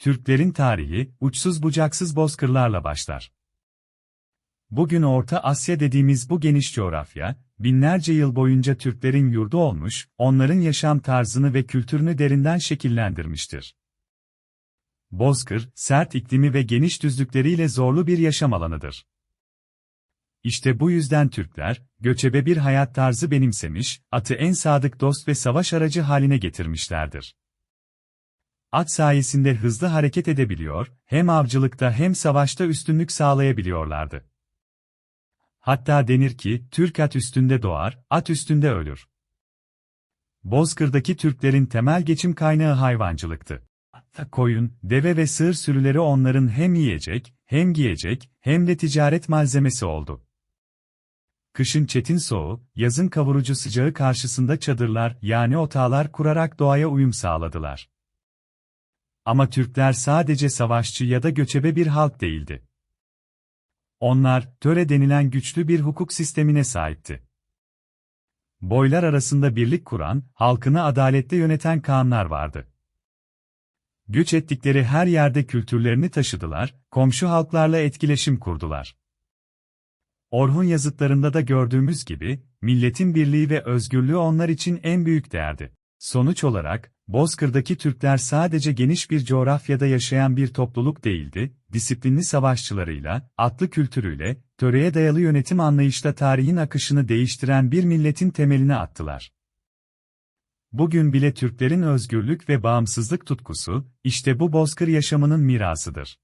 Türklerin tarihi, uçsuz bucaksız bozkırlarla başlar. Bugün Orta Asya dediğimiz bu geniş coğrafya, binlerce yıl boyunca Türklerin yurdu olmuş, onların yaşam tarzını ve kültürünü derinden şekillendirmiştir. Bozkır, sert iklimi ve geniş düzlükleriyle zorlu bir yaşam alanıdır. İşte bu yüzden Türkler, göçebe bir hayat tarzı benimsemiş, atı en sadık dost ve savaş aracı haline getirmişlerdir. At sayesinde hızlı hareket edebiliyor, hem avcılıkta hem savaşta üstünlük sağlayabiliyorlardı. Hatta denir ki, Türk at üstünde doğar, at üstünde ölür. Bozkır'daki Türklerin temel geçim kaynağı hayvancılıktı. Koyun, deve ve sığır sürüleri onların hem yiyecek, hem giyecek, hem de ticaret malzemesi oldu. Kışın çetin soğuğu, yazın kavurucu sıcağı karşısında çadırlar yani otağlar kurarak doğaya uyum sağladılar. Ama Türkler sadece savaşçı ya da göçebe bir halk değildi. Onlar, töre denilen güçlü bir hukuk sistemine sahipti. Boylar arasında birlik kuran, halkını adaletle yöneten kanlar vardı. Göç ettikleri her yerde kültürlerini taşıdılar, komşu halklarla etkileşim kurdular. Orhun yazıtlarında da gördüğümüz gibi, milletin birliği ve özgürlüğü onlar için en büyük değerdi. Sonuç olarak, Bozkır'daki Türkler sadece geniş bir coğrafyada yaşayan bir topluluk değildi, disiplinli savaşçılarıyla, atlı kültürüyle, töreye dayalı yönetim anlayışla tarihin akışını değiştiren bir milletin temelini attılar. Bugün bile Türklerin özgürlük ve bağımsızlık tutkusu, işte bu bozkır yaşamının mirasıdır.